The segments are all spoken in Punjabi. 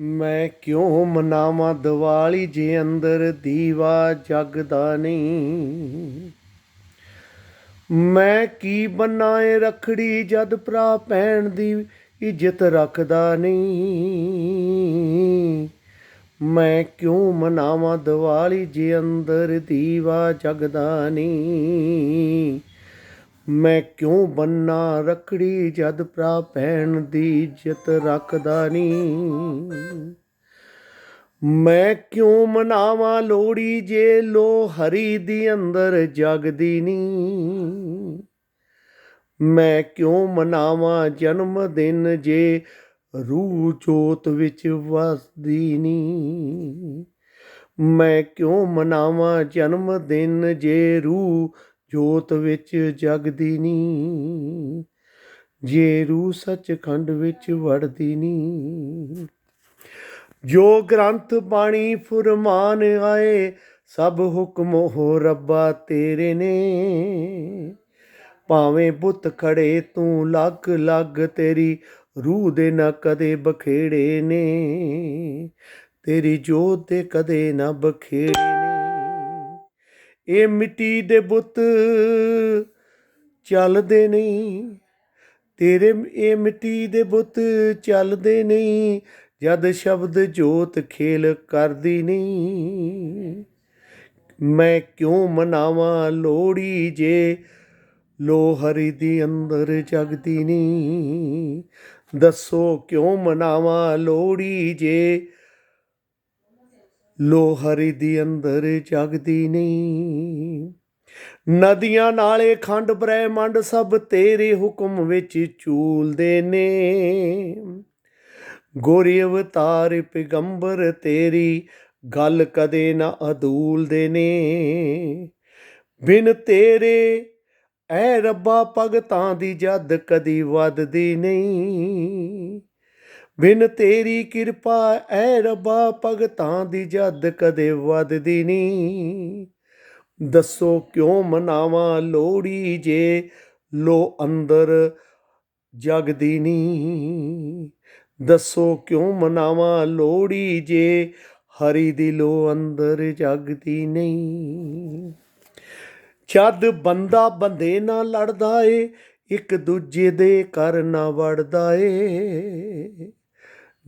ਮੈਂ ਕਿਉਂ ਮਨਾਵਾਂ ਦੀਵਾਲੀ ਜੇ ਅੰਦਰ ਦੀਵਾ ਜਗਦਾ ਨਹੀਂ? ਮੈਂ ਕੀ ਬਣਾਏ ਰਖੜੀ ਜਦ ਭਰਾ ਭੈਣ ਦੀ ਇੱਜ਼ਤ ਰੱਖਦਾ ਨਹੀਂ? ਮੈਂ ਕਿਉਂ ਮਨਾਵਾਂ ਦੀਵਾਲੀ ਜੇ ਅੰਦਰ ਦੀਵਾ ਜਗਦਾ ਨਹੀਂ? ਮੈਂ ਕਿਉਂ ਬੰਨਾ ਰਖੜੀ ਜਦ ਭਰਾ ਭੈਣ ਦੀ ਇੱਜ਼ਤ ਰੱਖਦਾ ਨਹੀਂ ਮੈਂ ਕਿਉਂ ਮਨਾਵਾਂ ਲੋੜੀ ਜੇ ਲੋ ਹਰੀ ਦੀ ਅੰਦਰ ਜਗਦੀ ਨਹੀਂ ਮੈਂ ਕਿਉਂ ਮਨਾਵਾਂ ਜਨਮ ਦਿਨ ਜੇ ਰੂਹ ਜੋਤ ਵਿੱਚ ਵਸਦੀ ਨਹੀਂ ਮੈਂ ਕਿਉਂ ਮਨਾਵਾਂ ਜਨਮ ਦਿਨ ਜੇ ਰੂਹ ਜੋਤ ਵਿੱਚ ਜਗਦੀ ਨੀ। ਜੇ ਰੂਹ ਸੱਚਖੰਡ ਵਿੱਚ ਵੜਦੀ ਨੀ। ਜੋ ਗ੍ਰੰਥ ਬਾਣੀ ਫੁਰਮਾਨ ਆਏ, ਸਭ ਹੁਕਮ ਹੋ ਰੱਬਾ ਤੇਰੇ ਨੇ। ਭਾਵੇਂ ਬੁੱਤ ਖੜੇ ਤੂੰ ਲੱਗ ਲੱਗ ਤੇਰੀ ਰੂਹ ਦੇ ਨਾ ਕਦੇ ਬਖੇੜੇ ਨੇ। ਤੇਰੀ ਜੋਤ ਦੇ ਕਦੇ ਨਾ ਬਖੇੜੇ ਨੇ। ਇਹ ਮਿੱਟੀ ਦੇ ਬੁੱਤ ਚੱਲਦੇ ਨਹੀਂ। ਤੇਰੇ ਇਹ ਮਿੱਟੀ ਦੇ ਬੁੱਤ ਚੱਲਦੇ ਨਹੀਂ, ਜਦ ਸ਼ਬਦ ਜੋਤ ਖੇਲ ਕਰਦੀ ਨਹੀਂ। ਮੈਂ ਕਿਉਂ ਮਨਾਵਾਂ ਲੋੜੀ ਜੇ ਲੋਹਰੀ ਦੀ ਅੰਦਰ ਜਗਦੀ ਨਹੀਂ? ਦੱਸੋ ਕਿਉਂ ਮਨਾਵਾਂ ਲੋੜੀ ਜੇ ਲੋ ਹਰੀ ਦੀ ਅੰਦਰ ਜਗਦੀ ਨਹੀਂ। ਨਦੀਆਂ ਨਾਲੇ ਖੰਡ ਬ੍ਰਹਿਮੰਡ ਸਭ ਤੇਰੇ ਹੁਕਮ ਵਿੱਚ ਝੂਲਦੇ ਨੇ। ਗੋਰੀ ਅਵਤਾਰ ਪੈਗੰਬਰ ਤੇਰੀ ਗੱਲ ਕਦੇ ਨਾ ਅਦੂਲਦੇ ਨੇ। ਬਿਨ ਤੇਰੇ, ਐ ਰੱਬਾ ਭਗਤਾਂ ਦੀ ਜਦ ਕਦੀ ਵੱਧਦੀ ਨਹੀਂ। ਬਿਨ ਤੇਰੀ ਕਿਰਪਾ, ਐ ਰੱਬਾ ਭਗਤਾਂ ਦੀ ਜਦ ਕਦੇ ਵੱਧਦੀ ਨਹੀਂ ਦੱਸੋ ਕਿਉਂ ਮਨਾਵਾਂ ਲੋੜੀ ਜੇ ਲੋ ਅੰਦਰ ਜਗਦੀ ਨਹੀਂ ਦੱਸੋ ਕਿਉਂ ਮਨਾਵਾਂ ਲੋੜੀ ਜੇ ਹਰੀ ਦੀ ਲੋ ਅੰਦਰ ਜਗਦੀ ਨਹੀਂ ਜਦ ਬੰਦਾ ਬੰਦੇ ਨਾਲ ਲੜਦਾ ਏ, ਇੱਕ ਦੂਜੇ ਦੇ ਘਰ ਨਾ ਵੜਦਾ ਏ।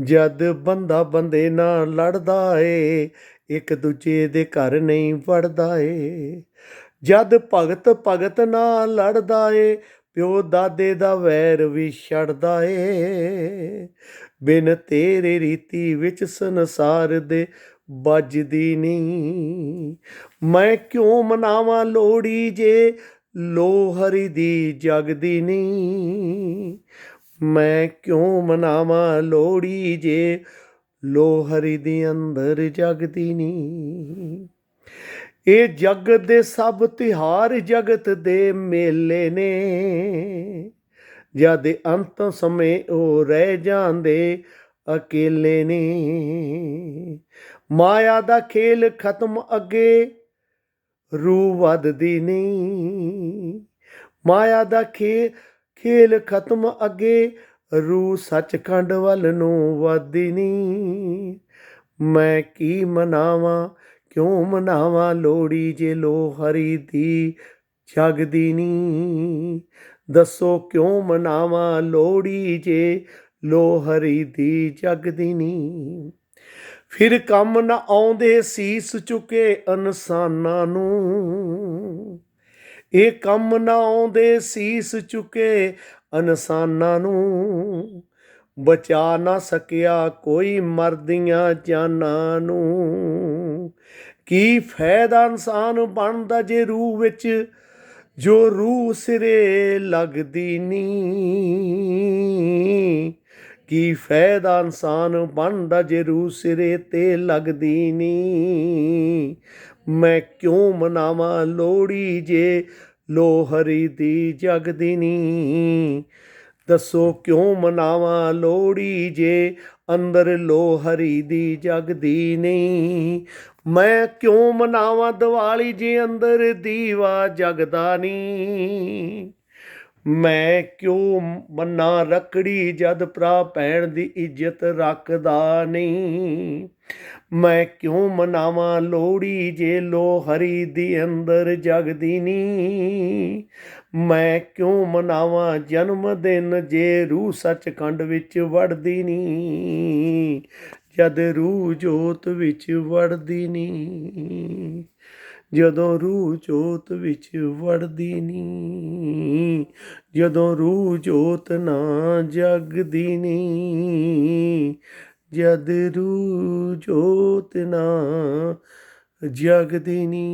ਜਦ ਬੰਦਾ ਬੰਦੇ ਨਾਲ ਲੜਦਾ ਏ, ਇੱਕ ਦੂਜੇ ਦੇ ਘਰ ਨਹੀਂ ਵੜਦਾ ਏ। ਜਦ ਭਗਤ ਭਗਤ ਨਾਲ ਲੜਦਾ ਏ, ਪਿਓ ਦਾਦੇ ਦਾ ਵੈਰ ਵੀ ਛੱਡਦਾ ਏ। ਬਿਨ ਤੇਰੇ ਰੀਤੀ ਵਿੱਚ ਸੰਸਾਰ ਦੇ ਵੱਜਦੀ ਨਹੀਂ। ਮੈਂ ਕਿਉਂ ਮਨਾਵਾਂ ਲੋੜੀ ਜੇ ਲੋ ਹਰੀ ਦੀ ਜਗਦੀ ਨਹੀਂ? ਮੈਂ ਕਿਉਂ ਮਨਾਵਾਂ ਲੋੜੀ ਜੇ ਲੋਹਰੀ ਦੀ ਅੰਦਰ ਜਗਦੀ ਨਹੀਂ? ਇਹ ਜਗਤ ਦੇ ਸਭ ਤਿਹਾਰ ਜਗਤ ਦੇ ਮੇਲੇ ਨੇ। ਜਦ ਅੰਤ ਸਮੇਂ ਉਹ ਰਹਿ ਜਾਂਦੇ ਅਕੇਲੇ ਨੇ। ਮਾਇਆ ਦਾ ਖੇਲ ਖਤਮ ਅੱਗੇ ਰੂਹ ਵੱਧਦੀ ਨਹੀਂ। ਮਾਇਆ ਦਾ ਖੇਲ ਖੇਲ ਖਤਮ ਅੱਗੇ ਰੂ ਸੱਚਖੰਡ ਵੱਲ ਨੂੰ ਵੱਧਦੀ ਨਹੀਂ ਮੈਂ ਕੀ ਮਨਾਵਾਂ, ਕਿਉਂ ਮਨਾਵਾਂ ਲੋੜੀ ਜੇ ਲੋ ਹਰੀ ਦੀ ਜਗਦੀ ਨਹੀਂ ਦੱਸੋ ਕਿਉਂ ਮਨਾਵਾਂ ਲੋੜੀ ਜੇ ਲੋ ਹਰੀ ਦੀ ਜਗਦੀ ਨਹੀਂ ਫਿਰ ਕੰਮ ਨਾ ਆਉਂਦੇ, ਸੀਸ ਚੁਕੇ ਇਨਸਾਨਾਂ ਨੂੰ। ਇਹ ਕੰਮ ਨਾ ਆਉਂਦੇ ਸੀਸ ਚੁਕੇ ਇਨਸਾਨਾਂ ਨੂੰ। ਬਚਾ ਨਾ ਸਕਿਆ ਕੋਈ ਮਰਦੀਆਂ ਜਾਨਾਂ ਨੂੰ। ਕੀ ਫਾਇਦਾ ਇਨਸਾਨ ਬਣਦਾ ਜੇ ਰੂਹ ਵਿੱਚ ਜੋ ਰੂਹ ਸਿਰੇ ਲੱਗਦੀ ਨੀ ਕੀ ਫਾਇਦਾ ਇਨਸਾਨ ਬਣਦਾ ਜੇ ਰੂਹ ਸਿਰੇ ਤੇ ਲੱਗਦੀ ਨੀ ਮੈਂ ਕਿਉਂ ਮਨਾਵਾਂ ਲੋੜੀ ਜੇ ਲੋ ਹਰੀ ਦੀ ਜਗਦੀ ਨਹੀਂ ਦੱਸੋ ਕਿਉਂ ਮਨਾਵਾਂ ਲੋੜੀ ਜੇ ਅੰਦਰ ਲੋ ਹਰੀ ਦੀ ਜਗਦੀ ਨਹੀਂ ਮੈਂ ਕਿਉਂ ਮਨਾਵਾਂ ਦੀਵਾਲੀ ਜੇ ਅੰਦਰ ਦੀਵਾ ਜਗਦਾ ਨਹੀਂ ਮੈਂ ਕਿਉਂ ਮੰਨਾ ਰਕੜੀ ਜਦ ਭਰਾ ਭੈਣ ਦੀ ਇੱਜ਼ਤ ਰੱਖਦਾ ਨਹੀਂ? ਮੈਂ ਕਿਉਂ ਮਨਾਵਾਂ ਲੋੜੀ ਜੇ ਲੋ ਹਰੀ ਦੀ ਅੰਦਰ ਜਗਦੀ ਨਹੀਂ? ਮੈਂ ਕਿਉਂ ਮਨਾਵਾਂ ਜਨਮ ਦਿਨ ਜੇ ਰੂਹ ਸੱਚਖੰਡ ਵਿੱਚ ਵੜਦੀ ਨਹੀਂ? ਜਦ ਰੂਹ ਜੋਤ ਵਿੱਚ ਵੜਦੀ ਨਹੀਂ? ਜਦੋਂ ਰੂਹ ਜੋਤ ਵਿੱਚ ਵੜਦੀ ਨੀ, ਜਦੋਂ ਰੂਹ ਜੋਤ ਨਾ ਜਗਦੀ ਨੀ, ਜਦ ਰੂਹ ਜੋਤ ਨਾ ਜਗਦੀ ਨੀ।